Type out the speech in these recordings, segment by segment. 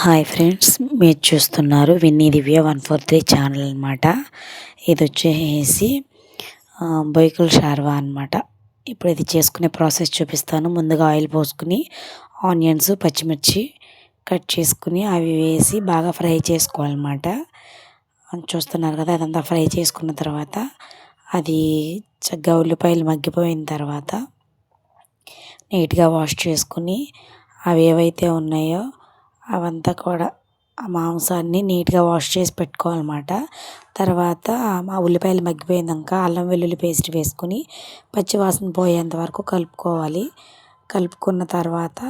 Hi friends మీరు చూస్తున్నారు Vinni Divya one four three channel అనమాట ఇది వచ్చేసి బొయ్కుల్ షార్వా అనమాట ఇప్పుడు ఇది చేసుకునే ప్రాసెస్ చూపిస్తాను. ముందుగా ఆయిల్ పోసుకుని ఆనియన్స్ పచ్చిమిర్చి కట్ చేసుకుని అవి వేసి బాగా ఫ్రై చేసుకోవాలన్నమాట. చూస్తున్నారు కదా అదంతా ఫ్రై చేసుకున్న తర్వాత అది చక్కగా ఉల్లిపాయలు మగ్గిపోయిన తర్వాత నీట్గా వాష్ చేసుకుని అవి ఏవైతే ఉన్నాయో అవంతా కూడా ఆ మాంసాన్ని నీట్గా వాష్ చేసి పెట్టుకోవాలన్నమాట. తర్వాత ఆ ఉల్లిపాయలు మగ్గిపోయినాక అల్లం వెల్లుల్లి పేస్ట్ వేసుకుని పచ్చివాసన పోయేంత వరకు కలుపుకోవాలి. కలుపుకున్న తర్వాత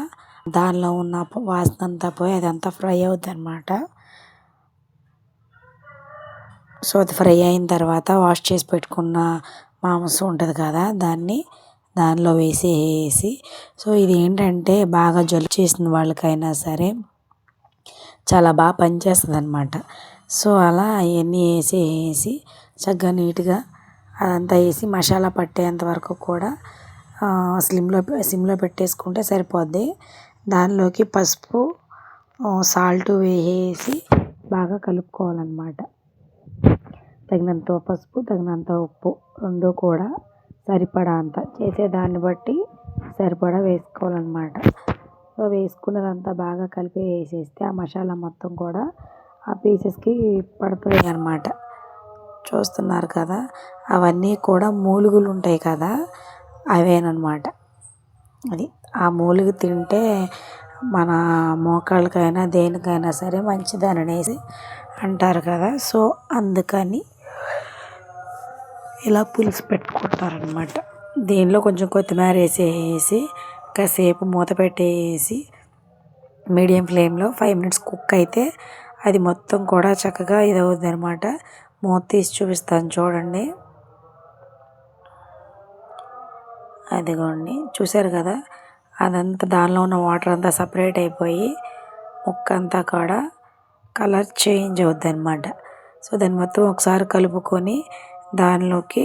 దానిలో ఉన్న వాసన అంతా పోయి అదంతా ఫ్రై అవుద్ది అనమాట సో అది ఫ్రై అయిన తర్వాత వాష్ చేసి పెట్టుకున్న మాంసం ఉంటుంది కదా దాన్ని దానిలో వేసి వేసి సో ఇది ఏంటంటే బాగా జలుబు చేసిన వాళ్ళకైనా సరే చాలా బాగా పనిచేస్తుంది అనమాట సో అలా అవన్నీ వేసి వేసి చక్కగా నీట్గా అదంతా వేసి మసాలా పట్టేంత వరకు కూడా స్లిమ్లో సిమ్లో పెట్టేసుకుంటే సరిపోద్ది. దానిలోకి పసుపు సాల్ట్ వేసి బాగా కలుపుకోవాలన్నమాట. తగినంత పసుపు తగినంత ఉప్పు రెండు కూడా సరిపడా అంత. చేసే దాన్ని బట్టి సరిపడా వేసుకోవాలన్నమాట. సో వేసుకున్నదంతా బాగా కలిపి వేసేస్తే ఆ మసాలా మొత్తం కూడా ఆ పీసెస్కి పడుతుంది అనమాట చూస్తున్నారు కదా అవన్నీ కూడా మూలుగులు ఉంటాయి కదా అవేనమాట అది ఆ మూలుగు తింటే మన మోకాళ్ళకైనా దేనికైనా సరే మంచిదని అనేసి అంటారు కదా. సో అందుకని ఇలా పులుసు పెట్టుకుంటారనమాట దీనిలో కొంచెం కొత్తిమీర వేసేసి కాసేపు మూత పెట్టేసి మీడియం ఫ్లేమ్లో ఫైవ్ మినిట్స్ కుక్ అయితే అది మొత్తం కూడా చక్కగా ఇది అనమాట మూత తీసి చూపిస్తాను చూడండి. అదిగోండి చూశారు కదా? అదంతా దానిలో ఉన్న వాటర్ అంతా సపరేట్ అయిపోయి ముక్క అంతా కూడా కలర్ చేంజ్ అవుద్ది అనమాట సో దాన్ని మొత్తం ఒకసారి కలుపుకొని దానిలోకి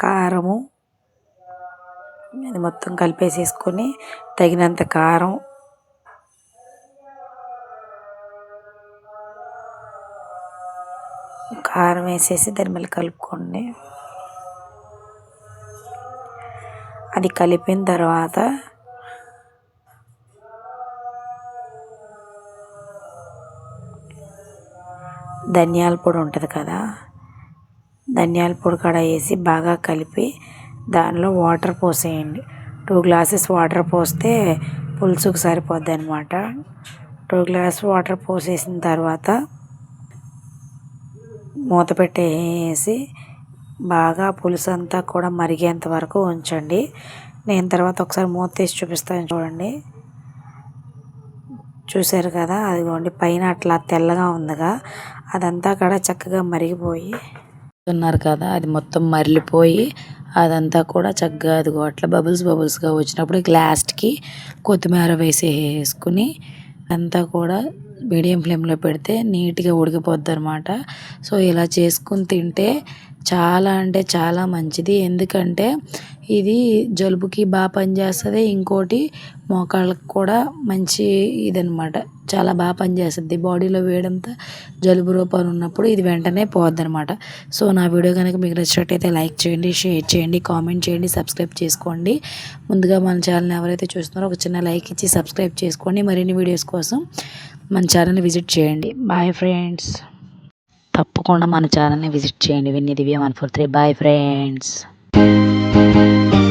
కారము అది మొత్తం కలిపేసేసుకొని తగినంత కారం. కారం వేసేసి దాన్ని మళ్ళీ కలుపుకోండి. అది కలిపిన తర్వాత ధనియాల పొడి ఉంటుంది కదా ధనియాల పొడి కూడా వేసి బాగా కలిపి దానిలో వాటర్ పోసేయండి. టూ గ్లాసెస్ వాటర్ పోస్తే పులుసుకు సరిపోద్ది అనమాట టూ గ్లాస్ వాటర్ పోసేసిన తర్వాత మూత పెట్టేసి బాగా పులుసు అంతా కూడా మరిగేంత వరకు ఉంచండి. నేను తర్వాత ఒకసారి మూత తీసి చూపిస్తాను చూడండి. చూశారు కదా? అదిగోండి పైన అట్లా తెల్లగా ఉందిగా. అదంతా కూడా చక్కగా మరిగిపోయి ఉన్నారు కదా అది మొత్తం మరలిపోయి అదంతా కూడా చక్కగా అదిగో అట్లా బబుల్స్ బబుల్స్గా వచ్చినప్పుడు లాస్ట్కి కొత్తిమీర వేసేసుకుని అంతా కూడా మీడియం ఫ్లేమ్లో పెడితే నీట్గా ఉడికిపోద్ది అనమాట సో ఇలా చేసుకుని తింటే చాలా అంటే చాలా మంచిది. ఎందుకంటే ఇది జలుబుకి బాగా పనిచేస్తుంది ఇంకోటి మోకాళ్ళకు కూడా మంచి ఇదనమాట. చాలా బాగా పనిచేస్తుంది బాడీలో వేడంతా జలుబు రూపాలు ఉన్నప్పుడు ఇది వెంటనే పోద్ది అనమాట సో నా వీడియో కనుక మీకు నచ్చినట్టయితే లైక్ చేయండి షేర్ చేయండి కామెంట్ చేయండి సబ్స్క్రైబ్ చేసుకోండి. ముందుగా మన ఛానల్ని ఎవరైతే చూస్తున్నారో ఒక చిన్న లైక్ ఇచ్చి సబ్స్క్రైబ్ చేసుకోండి. మరిన్ని వీడియోస్ కోసం మన ఛానల్ని విజిట్ చేయండి. బాయ్ ఫ్రెండ్స్ తప్పకుండా మన ఛానల్ని విజిట్ చేయండి. Vinni Divya one four three. Bye friends Thank you.